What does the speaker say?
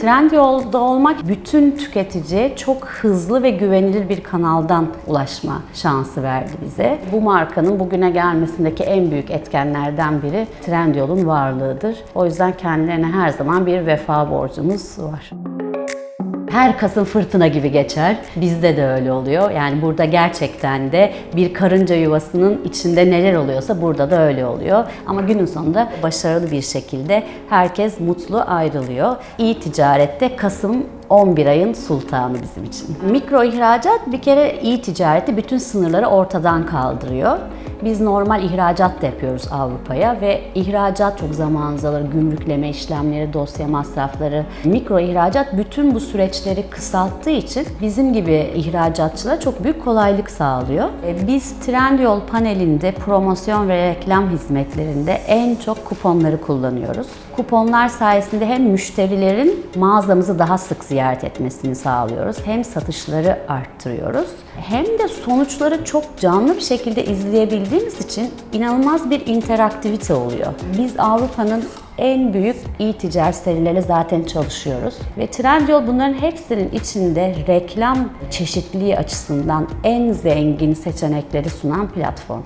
Trendyol'da olmak bütün tüketiciye çok hızlı ve güvenilir bir kanaldan ulaşma şansı verdi bize. Bu markanın bugüne gelmesindeki en büyük etkenlerden biri Trendyol'un varlığıdır. O yüzden kendilerine her zaman bir vefa borcumuz var. Her Kasım fırtına gibi geçer. Bizde de öyle oluyor. Yani burada gerçekten de bir karınca yuvasının içinde neler oluyorsa burada da öyle oluyor. Ama günün sonunda başarılı bir şekilde herkes mutlu ayrılıyor. İyi ticarette Kasım 11 ayın sultanı bizim için. Mikro ihracat bir kere iyi ticareti bütün sınırları ortadan kaldırıyor. Biz normal ihracat da yapıyoruz Avrupa'ya ve ihracat çok zamanınızı alır. Gümrükleme işlemleri, dosya masrafları. Mikro ihracat bütün bu süreçleri kısalttığı için bizim gibi ihracatçılara çok büyük kolaylık sağlıyor. E, Biz Trendyol panelinde promosyon ve reklam hizmetlerinde en çok kuponları kullanıyoruz. Kuponlar sayesinde hem müşterilerin mağazamızı daha sık ziyaret etmesini sağlıyoruz, hem satışları arttırıyoruz, hem de sonuçları çok canlı bir şekilde izleyebildiğimiz için inanılmaz bir interaktivite oluyor. Biz Avrupa'nın en büyük e-ticaret serileriyle zaten çalışıyoruz. Ve Trendyol bunların hepsinin içinde reklam çeşitliliği açısından en zengin seçenekleri sunan platform.